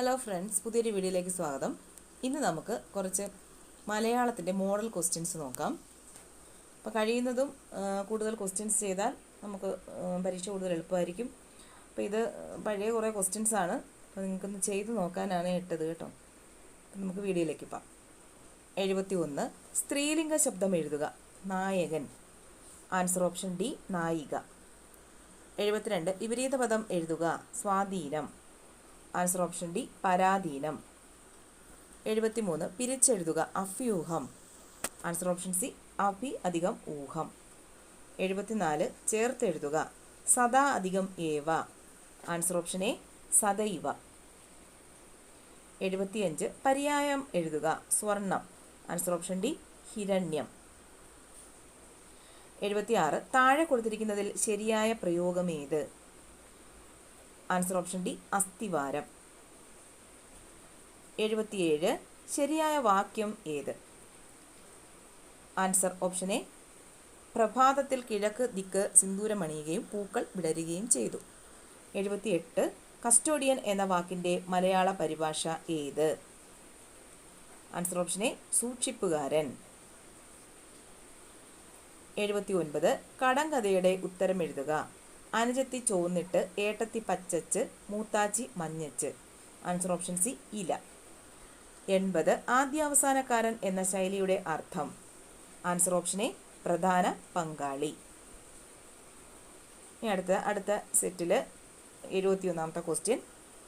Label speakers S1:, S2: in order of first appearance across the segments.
S1: Hello friends പുതിയൊരു വീഡിയോയിലേക്ക് സ്വാഗതം. ഇന്ന് നമുക്ക് കുറച്ച് മലയാളത്തിന്റെ മോഡൽ ക്വസ്റ്റ്യൻസ് നോക്കാം. അപ്പോൾ കഴിയുന്നതും കൂടുതൽ ക്വസ്റ്റ്യൻസ് ചെയ്താൽ നമുക്ക് പരീക്ഷ കൂടുതൽ എളുപ്പമായിരിക്കും. അപ്പോൾ ഇത് പഴയ കുറേ ക്വസ്റ്റ്യൻസ് ആണ്. അപ്പോൾ നിങ്ങൾക്കൊന്ന് ചെയ്ത് നോക്കാനാണ് ഇട്ടത് കേട്ടോ. നമുക്ക് വീഡിയോയിലേക്ക് പോകാം. എഴുപത്തി ഒന്ന് സ്ത്രീലിംഗ ശബ്ദം എഴുതുക. നായകൻ. ആൻസർ ഓപ്ഷൻ ഡി നായിക. എഴുപത്തിരണ്ട് വിപരീത പദം എഴുതുക. സ്വാധീനം. ആൻസർ ഓപ്ഷൻ ഡി പരാധീനം. എഴുപത്തിമൂന്ന് പിരിച്ചെഴുതുക അഫ്യൂഹം ആൻസർ ഓപ്ഷൻ സി അഭി അധികം ഊഹം. എഴുപത്തിനാല് ചേർത്തെഴുതുക സദാ അധികം ഏവ. ആൻസർ ഓപ്ഷൻ എ സദൈവ. എഴുപത്തിയഞ്ച് പര്യായം എഴുതുക സ്വർണം. ആൻസർ ഓപ്ഷൻ ഡി ഹിരണ്യം. എഴുപത്തിയാറ് താഴെ കൊടുത്തിരിക്കുന്നതിൽ ശരിയായ പ്രയോഗം ഏത്? ആൻസർ ഓപ്ഷൻ ഡി അസ്ഥിവാരം. എഴുപത്തിയേഴ് ശരിയായ വാക്യം ഏത്? ആൻസർ ഓപ്ഷൻ എ പ്രഭാതത്തിൽ കിഴക്ക് ദിക്ക് സിന്ദൂരമണിയുകയും പൂക്കൾ വിടരുകയും ചെയ്തു. എഴുപത്തിയെട്ട് കസ്റ്റോഡിയൻ എന്ന വാക്കിന്റെ മലയാള പരിഭാഷ ഏത്? ആൻസർ ഓപ്ഷൻ എ സൂക്ഷിപ്പുകാരൻ. എഴുപത്തി ഒൻപത് കടങ്കഥയുടെ ഉത്തരം എഴുതുക. അനുജത്തി ചോന്നിട്ട് ഏട്ടത്തി പച്ചച്ച് മൂത്താച്ചി മഞ്ഞച്ച്. ആൻസർ ഓപ്ഷൻ സി ഇല. എൺപത് ആദ്യാവസാനക്കാരൻ എന്ന ശൈലിയുടെ അർത്ഥം. ആൻസർ ഓപ്ഷൻ എ പ്രധാന പങ്കാളി. ഇനി അടുത്ത അടുത്ത സെറ്റിൽ എഴുപത്തി ഒന്നാമത്തെ ക്വസ്റ്റ്യൻ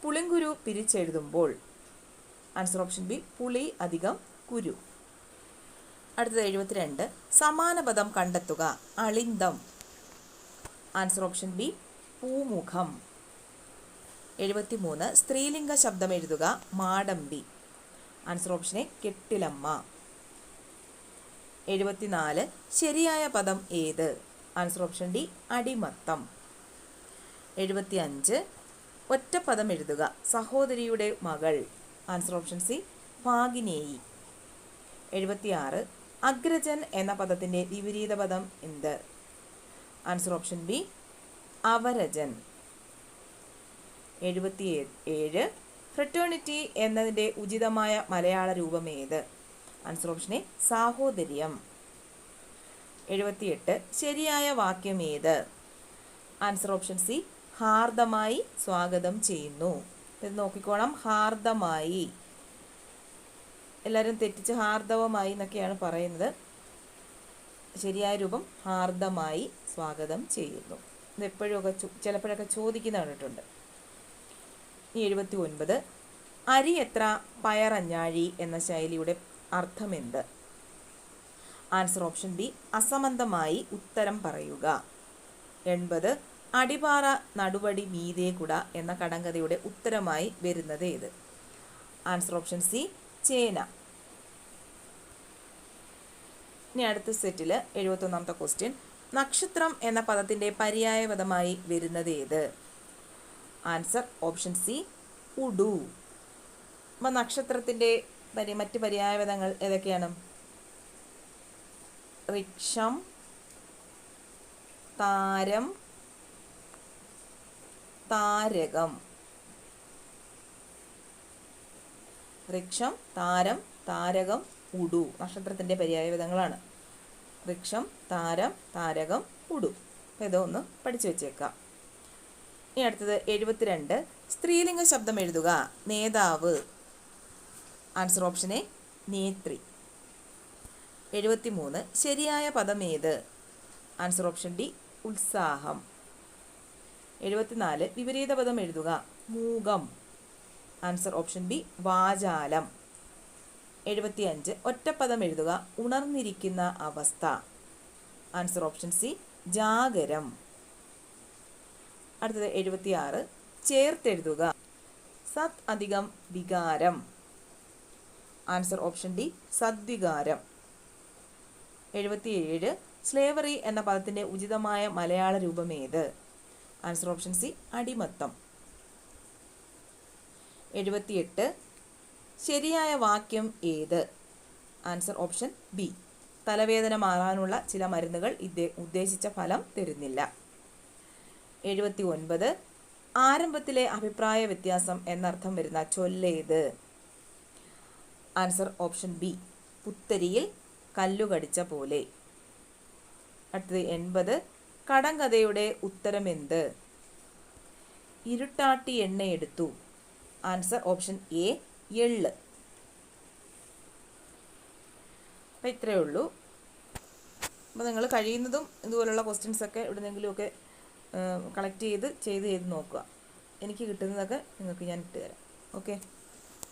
S1: പുളിങ്കുരു പിരിച്ചെഴുതുമ്പോൾ. ആൻസർ ഓപ്ഷൻ ബി പുളി അധികം കുരു. അടുത്തത് എഴുപത്തിരണ്ട് സമാനപദം കണ്ടെത്തുക അളിന്തം ആൻസർ ഓപ്ഷൻ ബി പൂമുഖം. എഴുപത്തിമൂന്ന് സ്ത്രീലിംഗ ശബ്ദം എഴുതുക മാടമ്പി. ആൻസർ ഓപ്ഷൻ എ കെട്ടിലമ്മ. എഴുപത്തിനാല് ശരിയായ പദം ഏത്? ആൻസർ ഓപ്ഷൻ ഡി അടിമത്തം. 75 ഒറ്റ പദം എഴുതുക സഹോദരിയുടെ മകൾ. ആൻസർ ഓപ്ഷൻ സി ഭാഗിനേയി. എഴുപത്തിയാറ് അഗ്രജൻ എന്ന പദത്തിന്റെ വിപരീത പദം എന്ത്? ആൻസർ ഓപ്ഷൻ ബി അവരജൻ എഴുപത്തി ഏഴ് ഫ്രറ്റേണിറ്റി എന്നതിന്റെ ഉചിതമായ മലയാള രൂപം ഏത് ആൻസർ ഓപ്ഷൻ എ സാഹോദര്യം. എഴുപത്തിയെട്ട്. ശരിയായ വാക്യം ഏത്? ആൻസർ ഓപ്ഷൻ സി ഹാർദമായി സ്വാഗതം ചെയ്യുന്നു. ഇത് നോക്കിക്കോണം. ഹാർദമായി. എല്ലാവരും തെറ്റിച്ച് ഹാർദവമായി എന്നൊക്കെയാണ് പറയുന്നത്. ശരിയായ രൂപം ഹാർദമായി സ്വാഗതം ചെയ്യുന്നു. ഇത് ചിലപ്പോഴൊക്കെ ചോദിക്കുന്ന കണ്ടിട്ടുണ്ട്. എഴുപത്തി ഒൻപത് അരി എത്ര പയറഞ്ഞാഴി എന്ന ശൈലിയുടെ അർത്ഥമെന്ത്? ആൻസർ ഓപ്ഷൻ ബി അസമന്തമായി ഉത്തരം പറയുക. എൺപത് അടിപാറ നടുവടി മീതേ കുട എന്ന കടങ്കഥയുടെ ഉത്തരമായി വരുന്നത് ഏത്? ആൻസർ ഓപ്ഷൻ സി ചേന. ഇനി അടുത്ത സെറ്റിൽ എഴുപത്തൊന്നാമത്തെ ക്വസ്റ്റ്യൻ നക്ഷത്രം എന്ന പദത്തിന്റെ പര്യായപദമായി വരുന്നത് ഏത്? ആൻസർ ഓപ്ഷൻ സി ഉഡു അപ്പം നക്ഷത്രത്തിന്റെ പരി മറ്റ് പര്യായപദങ്ങൾ ഏതൊക്കെയാണ്? ഋക്ഷം താരം താരകം. ഋക്ഷം താരം താരകം ഉടു നക്ഷത്രത്തിന്റെ പര്യായപദങ്ങളാണ് വൃക്ഷം താരം താരകം ഉടു. ഇതോ ഒന്ന് പഠിച്ചു വെച്ചേക്കാം. ഇനി അടുത്തത് എഴുപത്തിരണ്ട്. സ്ത്രീലിംഗ ശബ്ദം എഴുതുക. നേതാവ്. ആൻസർ ഓപ്ഷൻ എ നേത്രി. എഴുപത്തിമൂന്ന്. ശരിയായ പദം ഏത്? ആൻസർ ഓപ്ഷൻ ഡി ഉത്സാഹം. എഴുപത്തിനാല്. വിപരീത പദം എഴുതുക. മൂകം. ആൻസർ ഓപ്ഷൻ ബി വാചാലം. എഴുപത്തിയഞ്ച്. ഒറ്റപ്പദം എഴുതുക. ഉണർന്നിരിക്കുന്ന അവസ്ഥ. ആൻസർ ഓപ്ഷൻ സി ജാഗരം. അടുത്തത് എഴുപത്തിയാറ്. ചേർത്തെഴുതുക. സത് അധികം വികാരം. ആൻസർ ഓപ്ഷൻ ഡി സദ്വികാരം. എഴുപത്തിയേഴ്. സ്ലേവറി എന്ന പദത്തിന്റെ ഉചിതമായ മലയാള രൂപമേത്? ആൻസർ ഓപ്ഷൻ സി അടിമത്തം. എഴുപത്തിയെട്ട്. ശരിയായ വാക്യം ഏത്? ആൻസർ ഓപ്ഷൻ ബി തലവേദന മാറാനുള്ള ചില മരുന്നുകൾ ഇദ്ദേ ഉദ്ദേശിച്ച ഫലം തരുന്നില്ല. എഴുപത്തി ഒൻപത് ആരംഭത്തിലെ അഭിപ്രായ വ്യത്യാസം എന്നർത്ഥം വരുന്ന ചൊല്ലേത് ആൻസർ ഓപ്ഷൻ ബി പുത്തരിയിൽ കല്ലുകടിച്ച പോലെ. അടുത്തത് എൺപത്. കടങ്കഥയുടെ ഉത്തരമെന്ത് ഇരുട്ടാട്ടി എണ്ണയെടുത്തു ആൻസർ ഓപ്ഷൻ എ എള്ള് അപ്പം ഇത്രയേ ഉള്ളൂ. അപ്പോൾ നിങ്ങൾ കഴിയുന്നതും ഇതുപോലുള്ള ക്വസ്റ്റ്യൻസൊക്കെ എവിടെന്നെങ്കിലുമൊക്കെ കളക്ട് ചെയ്ത് ചെയ്ത് ചെയ്ത് നോക്കുക. എനിക്ക് കിട്ടുന്നതൊക്കെ നിങ്ങൾക്ക് ഞാൻ ഇട്ട് തരാം. ഓക്കെ